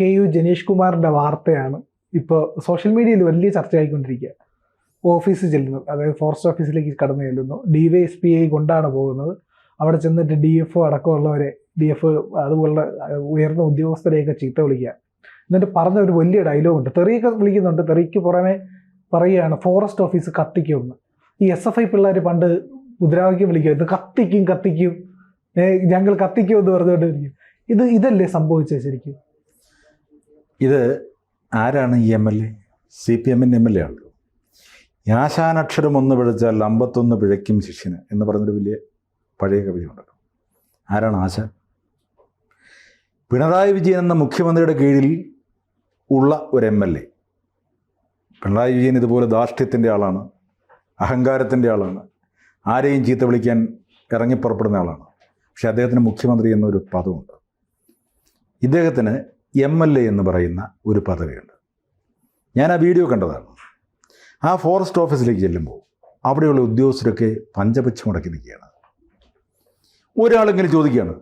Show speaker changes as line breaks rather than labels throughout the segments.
K U Janeesh കുമാറിന്റെ വാർത്തയാണ് ഇപ്പോൾ സോഷ്യൽ മീഡിയയിൽ വലിയ ചർച്ചയായിക്കൊണ്ടിരിക്കുക. ഓഫീസിൽ ചെല്ലുന്നു അതായത് ഫോറസ്റ്റ് ഓഫീസിലേക്ക് കടന്നു ചെല്ലുന്നു. ഡി വൈ എസ് പി ഐ കൊണ്ടാണ് പോകുന്നത്. അവിടെ ചെന്നിട്ട് ഡി എഫ് ഒ അടക്കമുള്ളവരെ ഡി എഫ് അതുപോലുള്ള ഉയർന്ന ഉദ്യോഗസ്ഥരെയൊക്കെ ചീത്ത വിളിക്കുക. എന്നിട്ട് പറഞ്ഞ ഒരു വലിയ ഡയലോഗ് ഉണ്ട് തെറിയൊക്കെ വിളിക്കുന്നുണ്ട്. തെറിക്ക് പുറമെ പറയുകയാണ് ഫോറസ്റ്റ് ഓഫീസ് കത്തിക്കുമെന്ന്. ഈ എസ് എഫ് ഐ പിള്ളേർ പണ്ട് മുദ്രാവാക്യം വിളിക്കും ഇത് കത്തിക്കും കത്തിക്കും. ഞങ്ങൾ കത്തിക്കും എന്ന് പറഞ്ഞുകൊണ്ടിരിക്കും. ഇത് ഇതല്ലേ സംഭവിച്ചത് ശരിക്കും?
ഇത് ആരാണ് ഈ M L A? C P എമ്മിന്റെ എം എൽ എ ആണല്ലോ. ആശാനക്ഷരം ഒന്ന് പിഴച്ചാൽ അമ്പത്തൊന്ന് പിഴയ്ക്കും ശിഷ്യന് എന്ന് പറഞ്ഞൊരു വലിയ പഴയ കവിതയുണ്ടല്ലോ. ആരാണ് ആശാൻ? പിണറായി വിജയൻ എന്ന മുഖ്യമന്ത്രിയുടെ കീഴിൽ ഉള്ള ഒരു M L A. Pinarayi Vijayan ഇതുപോലെ ധാർഷ്ട്യത്തിന്റെ ആളാണ് അഹങ്കാരത്തിന്റെ ആളാണ് ആരെയും ചീത്ത വിളിക്കാൻ ഇറങ്ങിപ്പുറപ്പെടുന്ന ആളാണ്. പക്ഷെ അദ്ദേഹത്തിന് മുഖ്യമന്ത്രി എന്നൊരു പദമുണ്ട്. ഇദ്ദേഹത്തിന് എം എൽ എ എന്ന് പറയുന്ന ഒരു പദവിയുണ്ട്. ഞാൻ ആ വീഡിയോ കണ്ടതാണ്. ആ ഫോറസ്റ്റ് ഓഫീസിലേക്ക് ചെല്ലുമ്പോൾ അവിടെയുള്ള ഉദ്യോഗസ്ഥരൊക്കെ പഞ്ചപച്ച മുടക്കി നിൽക്കുകയാണ്. ഒരാളെങ്കിലും ചോദിക്കുകയാണ്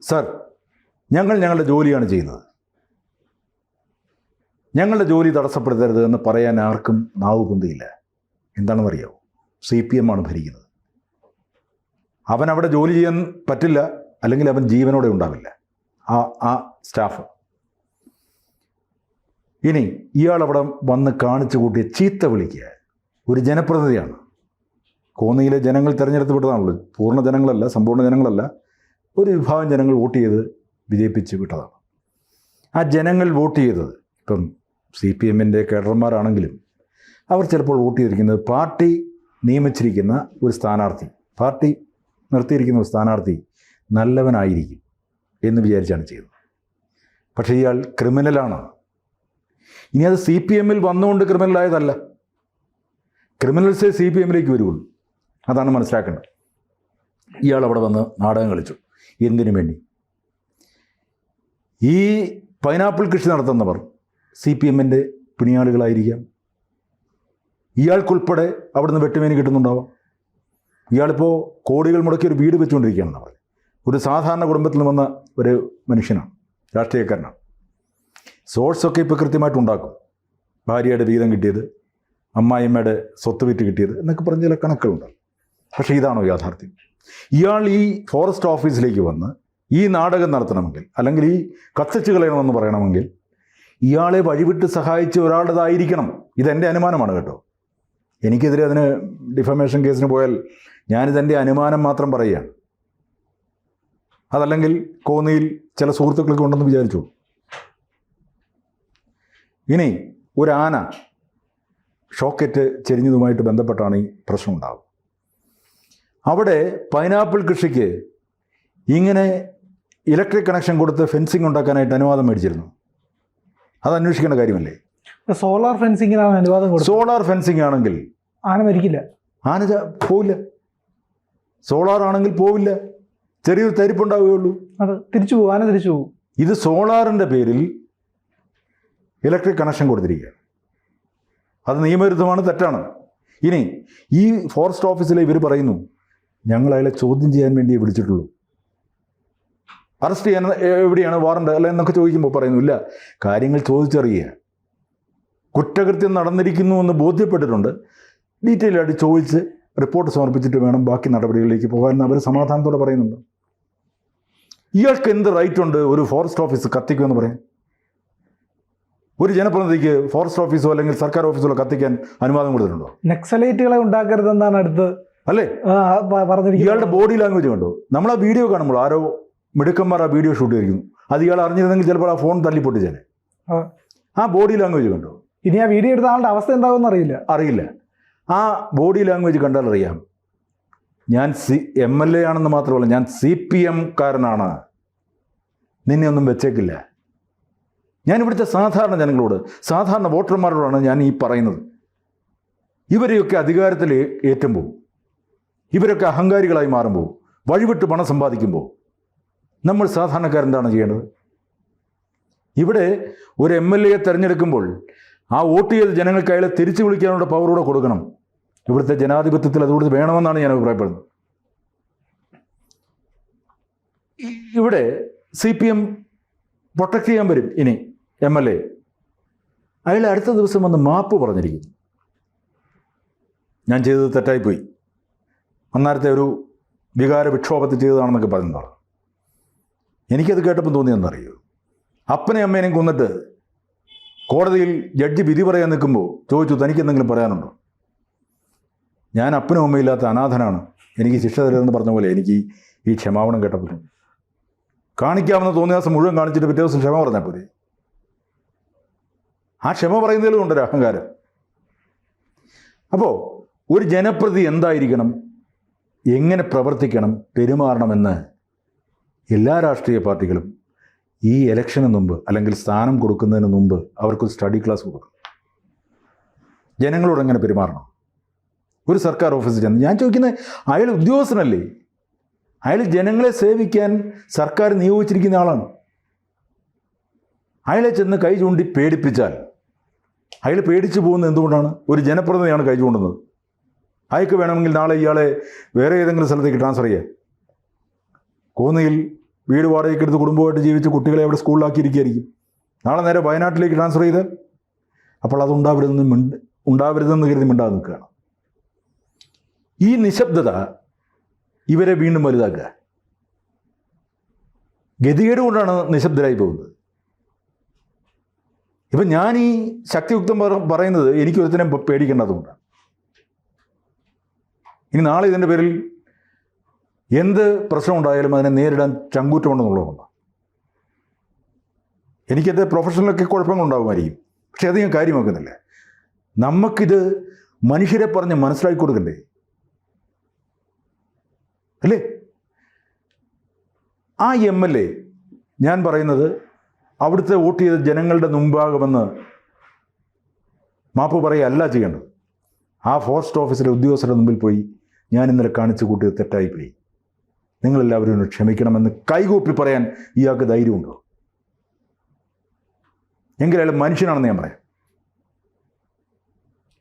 സർ ഞങ്ങൾ ഞങ്ങളുടെ ജോലിയാണ് ചെയ്യുന്നത്. ഞങ്ങളുടെ ജോലി തടസ്സപ്പെടുത്തരുത് എന്ന് പറയാൻ ആർക്കും നാവ് പൊന്തിയില്ല. എന്താണെന്ന് അറിയാമോ സി പി എം ആണ് ഭരിക്കുന്നത്. അവൻ അവിടെ ജോലി ചെയ്യാൻ പറ്റില്ല അല്ലെങ്കിൽ അവൻ ജീവനോടെ ഉണ്ടാവില്ല. ആ ആ സ്റ്റാഫ് ഇനി ഇയാൾ അവിടെ വന്ന് കാണിച്ചു കൂട്ടിയ ചീത്ത വിളിക്കുക ഒരു ജനപ്രതിനിധിയാണ്. കോന്നിയിലെ ജനങ്ങൾ തിരഞ്ഞെടുത്ത് വിട്ടതാണല്ലോ പൂർണ ജനങ്ങളല്ല സമ്പൂർണ ജനങ്ങളല്ല. ഒരു വിഭാഗം ജനങ്ങൾ വോട്ട് ചെയ്ത് വിജയിപ്പിച്ച് വിട്ടതാണ്. ആ ജനങ്ങൾ വോട്ട് ചെയ്തത് ഇപ്പം സി പി എമ്മിന്റെ കേഡർമാരാണെങ്കിലും അവർ ചിലപ്പോൾ വോട്ട് ചെയ്തിരിക്കുന്നത് പാർട്ടി നിയമിച്ചിരിക്കുന്ന ഒരു സ്ഥാനാർത്ഥി പാർട്ടി നിർത്തിയിരിക്കുന്ന ഒരു സ്ഥാനാർത്ഥി നല്ലവനായിരിക്കും എന്ന് വിചാരിച്ചാണ് ചെയ്തത്. പക്ഷേ ഇയാൾ ക്രിമിനലാണ്. ഇനി അത് സി പി എമ്മിൽ വന്നുകൊണ്ട് ക്രിമിനലായതല്ല ക്രിമിനൽസേ സി പി എമ്മിലേക്ക് വരുള്ളൂ അതാണ് മനസ്സിലാക്കേണ്ടത്. ഇയാൾ അവിടെ വന്ന് നാടകം കളിച്ചു. എന്തിനു വേണ്ടി? ഈ പൈനാപ്പിൾ കൃഷി നടത്തുന്നവർ സി പി എമ്മിന്റെ പിണിയാളുകളായിരിക്കാം. ഇയാൾക്കുൾപ്പെടെ അവിടുന്ന് വെട്ടുമേനി കിട്ടുന്നുണ്ടാവാം. ഇയാളിപ്പോൾ കോടികൾ മുടക്കി ഒരു വീട് വെച്ചുകൊണ്ടിരിക്കുകയാണെന്ന് ഒരു സാധാരണ കുടുംബത്തിൽ വന്ന ഒരു മനുഷ്യനാണ് രാഷ്ട്രീയക്കാരനാണ്. സോഴ്സൊക്കെ ഇപ്പോൾ കൃത്യമായിട്ട് ഉണ്ടാക്കും ഭാര്യയുടെ വീതം കിട്ടിയത് അമ്മായിമ്മയുടെ സ്വത്ത് വിറ്റ് കിട്ടിയത് എന്നൊക്കെ പറഞ്ഞ ചില കണക്കുകളുണ്ട്. പക്ഷേ ഇതാണോ യാഥാർത്ഥ്യം? ഇയാൾ ഈ ഫോറസ്റ്റ് ഓഫീസിലേക്ക് വന്ന് ഈ നാടകം നടത്തണമെങ്കിൽ അല്ലെങ്കിൽ ഈ കത്തിച്ച് കളയണമെന്ന് പറയണമെങ്കിൽ ഇയാളെ വഴിവിട്ട് സഹായിച്ച ഒരാളുടേതായിരിക്കണം. ഇതെന്റെ അനുമാനമാണ് കേട്ടോ. എനിക്കെതിരെ അതിന് ഡിഫമേഷൻ കേസിന് പോയാൽ ഞാനിതെന്റെ അനുമാനം മാത്രം പറയുകയാണ്. അതല്ലെങ്കിൽ കോന്നിയിൽ ചില സുഹൃത്തുക്കളൊക്കെ ഉണ്ടെന്ന് വിചാരിച്ചു ഇനി ഒരു ആന ഷോക്കറ്റ് ചെരിഞ്ഞതുമായിട്ട് ബന്ധപ്പെട്ടാണ് ഈ പ്രശ്നം ഉണ്ടാകുന്നത് അവിടെ പൈനാപ്പിൾ കൃഷിക്ക് ഇങ്ങനെ ഇലക്ട്രിക് കണക്ഷൻ കൊടുത്ത് ഫെൻസിങ് ഉണ്ടാക്കാനായിട്ട് അനുവാദം മേടിച്ചിരുന്നു. അത് അന്വേഷിക്കേണ്ട കാര്യമല്ലേ?
സോളാർ ഫെൻസിങ്ങിനാണ് അനുവാദം കൊടുത്തത്
സോളാർ ഫെൻസിങ് ആണെങ്കിൽ
ആന മരിക്കില്ല.
ആന പോവില്ല. സോളാർ ആണെങ്കിൽ പോവില്ല. ചെറിയൊരു തരിപ്പുണ്ടാവുകയുള്ളൂ.
അത് തിരിച്ചു പോകും ആന തിരിച്ചു പോകും
ഇത് സോളാറിന്റെ പേരിൽ ഇലക്ട്രിക് കണക്ഷൻ കൊടുത്തിരിക്കുക അത് നിയമവിരുദ്ധമാണ് തെറ്റാണ്. ഇനി ഈ ഫോറസ്റ്റ് ഓഫീസിലെ ഇവർ പറയുന്നു ഞങ്ങൾ അയാളെ ചോദ്യം ചെയ്യാൻ വേണ്ടിയേ വിളിച്ചിട്ടുള്ളൂ. അറസ്റ്റ് ചെയ്യാൻ എവിടെയാണ്? വാറണ്ട് അല്ല? എന്നൊക്കെ ചോദിക്കുമ്പോൾ പറയുന്നു ഇല്ല കാര്യങ്ങൾ ചോദിച്ചറിയുക. കുറ്റകൃത്യം നടന്നിരിക്കുന്നു എന്ന് ബോധ്യപ്പെട്ടിട്ടുണ്ട്. ഡീറ്റെയിൽ ആയിട്ട് ചോദിച്ച് റിപ്പോർട്ട് സമർപ്പിച്ചിട്ട് വേണം ബാക്കി നടപടികളിലേക്ക് പോകാൻ. അവർ സമാധാനത്തോടെ പറയുന്നുണ്ട്. ഇയാൾക്ക് എന്ത് റൈറ്റ് ഉണ്ട് ഒരു ഫോറസ്റ്റ് ഓഫീസ് കത്തിക്കുമെന്ന് പറയാൻ? ഒരു ജനപ്രതിനിധിക്ക് ഫോറസ്റ്റ് ഓഫീസോ അല്ലെങ്കിൽ സർക്കാർ ഓഫീസോ കത്തിക്കാൻ അനുവാദം കൊടുത്തിട്ടുണ്ടോ?
നക്സലൈറ്റുകളെ ഉണ്ടാക്കരുതെന്നാണ് അടുത്ത്
അല്ലേ?
പറഞ്ഞിരിക്കുന്നത്.
ഇയാളുടെ ബോഡി ലാംഗ്വേജ് കണ്ടോ? നമ്മൾ ആ വീഡിയോ കാണുമ്പോൾ ആരോ മിടുക്കന്മാർ ആ വീഡിയോ ഷൂട്ട് ചെയ്തിരിക്കുന്നു. അത് ഇയാൾ അറിഞ്ഞിരുന്നെങ്കിൽ ചിലപ്പോൾ ആ ഫോൺ തള്ളിപ്പൊട്ടി
ആ.
ആ ബോഡി ലാംഗ്വേജ് കണ്ടോ?
ഇനി ആ വീഡിയോ എടുത്ത ആളുടെ അവസ്ഥ എന്താകുമെന്ന് അറിയില്ല.
അറിയില്ല. ആ ബോഡി ലാംഗ്വേജ് കണ്ടാൽ അറിയാം. ഞാൻ സി എം എൽ എ ആണെന്ന് മാത്രമല്ല ഞാൻ സി പി എം കാരനാണ്. നിന്നെ ഒന്നും വെച്ചേക്കില്ല. ഞാൻ ഇവിടുത്തെ സാധാരണ ജനങ്ങളോട് സാധാരണ വോട്ടർമാരോടാണ് ഞാൻ ഈ പറയുന്നത്. ഇവരെയൊക്കെ അധികാരത്തിൽ ഏറ്റുമ്പോൾ ഇവരൊക്കെ അഹങ്കാരികളായി മാറുമ്പോൾ വഴിവിട്ട് പണം സമ്പാദിക്കുമ്പോൾ നമ്മൾ സാധാരണക്കാരെന്താണ് ചെയ്യേണ്ടത്? ഇവിടെ ഒരു എം എൽ എയെ തിരഞ്ഞെടുക്കുമ്പോൾ ആ വോട്ട് ചെയ്ത ജനങ്ങൾക്ക് അയാളെ തിരിച്ചു വിളിക്കാനുള്ള പവറൂടെ കൊടുക്കണം. ഇവിടുത്തെ ജനാധിപത്യത്തിൽ അതുകൊണ്ട് വേണമെന്നാണ് ഞാൻ അഭിപ്രായപ്പെടുന്നത്. ഇവിടെ സി പി എം പ്രൊട്ടക്ട് ചെയ്യാൻ വരും ഇനി. M L A. അയാൾ അടുത്ത ദിവസം വന്ന് മാപ്പ് പറഞ്ഞിരിക്കുന്നു. ഞാൻ ചെയ്തത് തെറ്റായിപ്പോയി. അന്നേരത്തെ ഒരു വികാര വിക്ഷോഭത്തിൽ ചെയ്തതാണെന്നൊക്കെ പറഞ്ഞതാണ് എനിക്കത് കേട്ടപ്പോൾ തോന്നിയെന്നറിയോ അപ്പനെ അമ്മേനെയും കൊന്നിട്ട് കോടതിയിൽ ജഡ്ജി വിധി പറയാൻ നിൽക്കുമ്പോൾ ചോദിച്ചു തനിക്ക് എന്തെങ്കിലും പറയാനുണ്ടോ? ഞാൻ അപ്പനും അമ്മയില്ലാത്ത അനാഥനാണ്. എനിക്ക് ശിക്ഷ തരുമെന്ന് പറഞ്ഞ പോലെ എനിക്ക് ഈ ക്ഷമാപണം കേട്ടപ്പോൾ കാണിക്കാമെന്ന് തോന്നിയ ദിവസം മുഴുവൻ കാണിച്ചിട്ട് പിറ്റേ ദിവസം ക്ഷമ പറഞ്ഞാൽ പോരെ? ആ ക്ഷമ പറയുന്നതിലും ഉണ്ടൊരു അഹങ്കാരം അപ്പോൾ ഒരു ജനപ്രതി എന്തായിരിക്കണം? എങ്ങനെ പ്രവർത്തിക്കണം? പെരുമാറണമെന്ന് എല്ലാ രാഷ്ട്രീയ പാർട്ടികളും ഈ ഇലക്ഷന് മുമ്പ് അല്ലെങ്കിൽ സ്ഥാനം കൊടുക്കുന്നതിന് മുമ്പ് അവർക്ക് സ്റ്റഡി ക്ലാസ് കൊടുക്കും ജനങ്ങളോട് എങ്ങനെ പെരുമാറണം? ഒരു സർക്കാർ ഓഫീസിൽ ചെന്ന് ഞാൻ ചോദിക്കുന്നത് അയാൾ ഉദ്യോഗസ്ഥനല്ലേ? അയാൾ ജനങ്ങളെ സേവിക്കാൻ സർക്കാർ നിയോഗിച്ചിരിക്കുന്ന ആളാണ്. അയാളെ ചെന്ന് കൈ ചൂണ്ടി പേടിപ്പിച്ചാൽ അയാൾ പേടിച്ചു പോകുന്നത് എന്തുകൊണ്ടാണ്? ഒരു ജനപ്രതിനിധിയാണ് കഴിച്ചുകൊണ്ടുന്നത് അയാൾക്ക് വേണമെങ്കിൽ നാളെ ഇയാളെ വേറെ ഏതെങ്കിലും സ്ഥലത്തേക്ക് ട്രാൻസ്ഫർ ചെയ്യാം കോന്നിയിൽ വീട് വാടകയ്ക്ക് എടുത്ത് കുടുംബമായിട്ട് ജീവിച്ച് കുട്ടികളെ അവിടെ സ്കൂളിലാക്കിയിരിക്കുകയായിരിക്കും. നാളെ നേരെ വയനാട്ടിലേക്ക് ട്രാൻസ്ഫർ ചെയ്ത് അപ്പോൾ അത് ഉണ്ടാവരുതെന്ന് ഉണ്ടാവരുതെന്ന് കരുതി മിണ്ടാതെ നിൽക്കുകയാണ്. ഈ നിശബ്ദത ഇവരെ വീണ്ടും വലുതാക്കുക. ഗതികേട് കൊണ്ടാണ് നിശബ്ദരായി പോകുന്നത്. ഇപ്പം ഞാൻ ഈ ശക്തിയുക്തം പറ- പറയുന്നത് എനിക്ക് ഒരുത്തിനെ പേടിക്കേണ്ടതുകൊണ്ട് ഇനി നാളെ ഇതിന്റെ പേരിൽ എന്ത് പ്രശ്നം ഉണ്ടായാലും അതിനെ നേരിടാൻ ചങ്കൂറ്റമുണ്ടെന്നുള്ളതുകൊണ്ട്. എനിക്കത് പ്രൊഫഷണലൊക്കെ കുഴപ്പങ്ങളുണ്ടാകുമായിരിക്കും. പക്ഷേ അത് ഞാൻ കാര്യമാക്കുന്നില്ല. നമുക്കിത് മനുഷ്യരെ പറഞ്ഞ് മനസ്സിലാക്കി കൊടുക്കണ്ടേ? അല്ലേ? ആ എം എൽ എ ഞാൻ പറയുന്നത് അവിടുത്തെ വോട്ട് ചെയ്ത ജനങ്ങളുടെ മുമ്പാകുമെന്ന് മാപ്പ് പറയല്ല ചെയ്യേണ്ടത്. ആ ഫോറസ്റ്റ് ഓഫീസിലെ ഉദ്യോഗസ്ഥരുടെ മുമ്പിൽ പോയി ഞാൻ ഇന്നലെ കാണിച്ചു കൂട്ടിയത് തെറ്റായിപ്പോയി. നിങ്ങളെല്ലാവരും ഒന്ന് ക്ഷമിക്കണമെന്ന് കൈകൂപ്പി പറയാൻ ഇയാൾക്ക് ധൈര്യമുണ്ടോ? എങ്കിൽ അയാൾ മനുഷ്യനാണെന്ന് ഞാൻ പറയാം.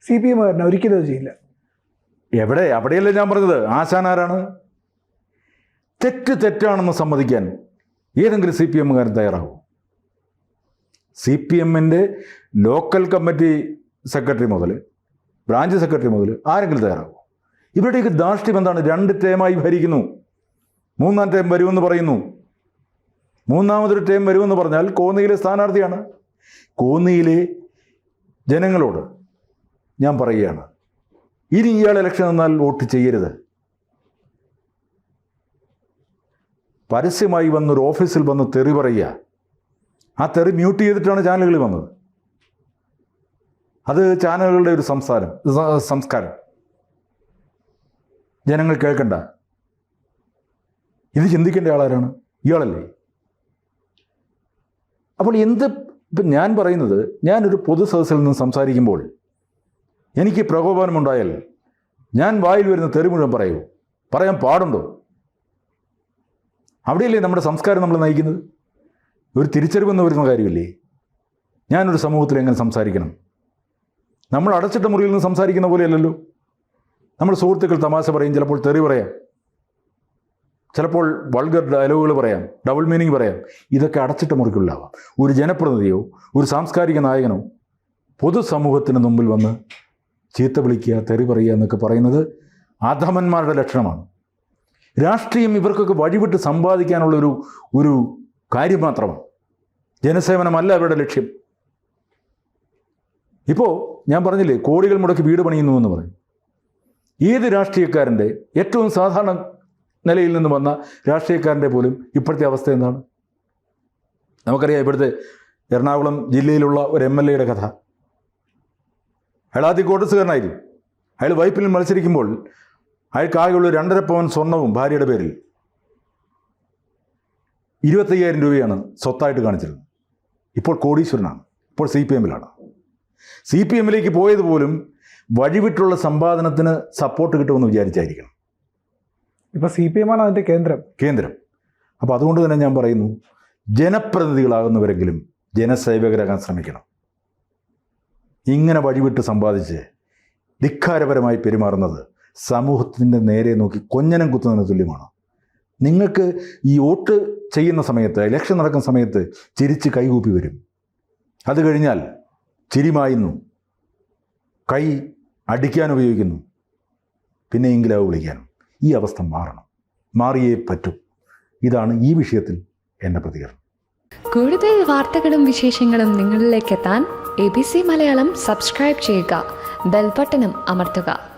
സി പി എം ഒരിക്കലും അത് ചെയ്യില്ല.
എവിടെ? അവിടെയല്ലേ ഞാൻ പറഞ്ഞത്. ആശാൻ ആരാണ്? തെറ്റ് തെറ്റാണെന്ന് സമ്മതിക്കാൻ ഏതെങ്കിലും സി പി എമ്മുകാരൻ തയ്യാറാവും? സി പി എമ്മിന്റെ ലോക്കൽ കമ്മിറ്റി സെക്രട്ടറി മുതൽ ബ്രാഞ്ച് സെക്രട്ടറി മുതൽ ആരെങ്കിലും തയ്യാറാവും? ഇവരുടെയൊക്കെ ധാർഷ്ട്യം എന്താണ്? രണ്ട് ടേമായി ഭരിക്കുന്നു. മൂന്നാം ടേം വരുമെന്ന് പറയുന്നു. മൂന്നാമതൊരു ടേം വരുമെന്ന് പറഞ്ഞാൽ കോന്നിയിലെ സ്ഥാനാർത്ഥിയാണ്. കോന്നിയിലെ ജനങ്ങളോട് ഞാൻ പറയുകയാണ് ഇനി ഇയാൾ ഇലക്ഷൻ നിന്നാൽ വോട്ട് ചെയ്യരുത്. പരസ്യമായി വന്നൊരു ഓഫീസിൽ വന്ന് തെറി പറയുക. ആ തെറി മ്യൂട്ട് ചെയ്തിട്ടാണ് ചാനലുകളിൽ വന്നത്. അത് ചാനലുകളുടെ ഒരു സംസാരം സംസ്കാരം. ജനങ്ങൾ കേൾക്കണ്ട. ഇത് ചിന്തിക്കേണ്ട ആളാരാണ്? ഇയാളല്ലേ? അപ്പോൾ എന്ത് ഇപ്പം ഞാൻ പറയുന്നത് ഞാനൊരു പൊതു സദസ്സിൽ നിന്ന് സംസാരിക്കുമ്പോൾ എനിക്ക് പ്രകോപനമുണ്ടായാൽ ഞാൻ വായിൽ വരുന്ന തെറി മുഴുവൻ പറയൂ. പറയാൻ പാടുണ്ടോ? അവിടെയല്ലേ നമ്മുടെ സംസ്കാരം നമ്മൾ നയിക്കുന്നത്? ഒരു തിരിച്ചറിവെന്ന് വരുന്ന കാര്യമില്ലേ? ഞാനൊരു സമൂഹത്തിൽ എങ്ങനെ സംസാരിക്കണം? നമ്മൾ അടച്ചിട്ട മുറിയിൽ നിന്ന് സംസാരിക്കുന്ന പോലെയല്ലല്ലോ. നമ്മൾ സുഹൃത്തുക്കൾ തമാശ പറയും ചിലപ്പോൾ തെറി പറയാം. ചിലപ്പോൾ വൾഗർ ഡയലോഗുകൾ പറയാം ഡബിൾ മീനിങ് പറയാം. ഇതൊക്കെ അടച്ചിട്ട മുറിക്കുള്ളാവാം ഒരു ജനപ്രതിനിധിയോ ഒരു സാംസ്കാരിക നായകനോ പൊതുസമൂഹത്തിന് മുമ്പിൽ വന്ന് ചീത്ത വിളിക്കുക തെറി പറയുക എന്നൊക്കെ പറയുന്നത് അധമന്മാരുടെ ലക്ഷണമാണ്. രാഷ്ട്രീയം ഇവർക്കൊക്കെ വഴിവിട്ട് സമ്പാദിക്കാനുള്ള ഒരു ഒരു കാര്യം മാത്രമാണ് ജനസേവനമല്ല അവരുടെ ലക്ഷ്യം. ഇപ്പോൾ ഞാൻ പറഞ്ഞില്ലേ കോടികൾ മുടക്കി വീട് പണിയുന്നു എന്ന് പറയും. ഏത് രാഷ്ട്രീയക്കാരന്റെ ഏറ്റവും സാധാരണ നിലയിൽ നിന്ന് വന്ന രാഷ്ട്രീയക്കാരന്റെ പോലും ഇപ്പോഴത്തെ അവസ്ഥ എന്താണ്? നമുക്കറിയാം ഇവിടുത്തെ എറണാകുളം ജില്ലയിലുള്ള ഒരു എം എൽ എയുടെ കഥ. അയാൾ ആദ്യം കോട്ടസുകാരനായിരുന്നു അയാൾ വൈപ്പിൽ മത്സരിക്കുമ്പോൾ അയാൾക്കാകെയുള്ള രണ്ടര പവൻ സ്വർണവും ഭാര്യയുടെ പേരിൽ. ഇരുപത്തയ്യായിരം രൂപയാണ് സ്വത്തായിട്ട് കാണിച്ചിരുന്നത്. ഇപ്പോൾ കോടീശ്വരനാണ്. ഇപ്പോൾ സി പി എമ്മിലാണ്. സി പി എമ്മിലേക്ക് പോയത് പോലും വഴിവിട്ടുള്ള സമ്പാദനത്തിന് സപ്പോർട്ട് കിട്ടുമെന്ന് വിചാരിച്ചായിരിക്കണം.
ഇപ്പം സി പി എമ്മാണ് അതിന്റെ കേന്ദ്രം.
കേന്ദ്രം. അപ്പോൾ അതുകൊണ്ട് തന്നെ ഞാൻ പറയുന്നു ജനപ്രതിനിധികളാകുന്നവരെങ്കിലും ജനസേവകരാകാൻ ശ്രമിക്കണം. ഇങ്ങനെ വഴിവിട്ട് സമ്പാദിച്ച് ധിക്കാരപരമായി പെരുമാറുന്നത് സമൂഹത്തിന്റെ നേരെ നോക്കി കൊഞ്ഞനം കുത്തുന്നതിന് തുല്യമാണ്. നിങ്ങൾക്ക് ഈ വോട്ട് ചെയ്യുന്ന സമയത്ത് ഇലക്ഷൻ നടക്കുന്ന സമയത്ത് ചിരിച്ച് കൈകൂപ്പി വരും. അത് കഴിഞ്ഞാൽ ചിരിമായുന്നു കൈ അടിക്കാൻ ഉപയോഗിക്കുന്നു. പിന്നെ എങ്കിലാവ് വിളിക്കാനും. ഈ അവസ്ഥ മാറണം. മാറിയേ പറ്റൂ. ഇതാണ് ഈ വിഷയത്തിൽ എന്റെ പ്രതികരണം.
കൂടുതൽ വാർത്തകളും വിശേഷങ്ങളും നിങ്ങളിലേക്ക് എത്താൻ A B C Malayalam subscribe ചെയ്യുക. ബെൽബട്ടനും അമർത്തുക.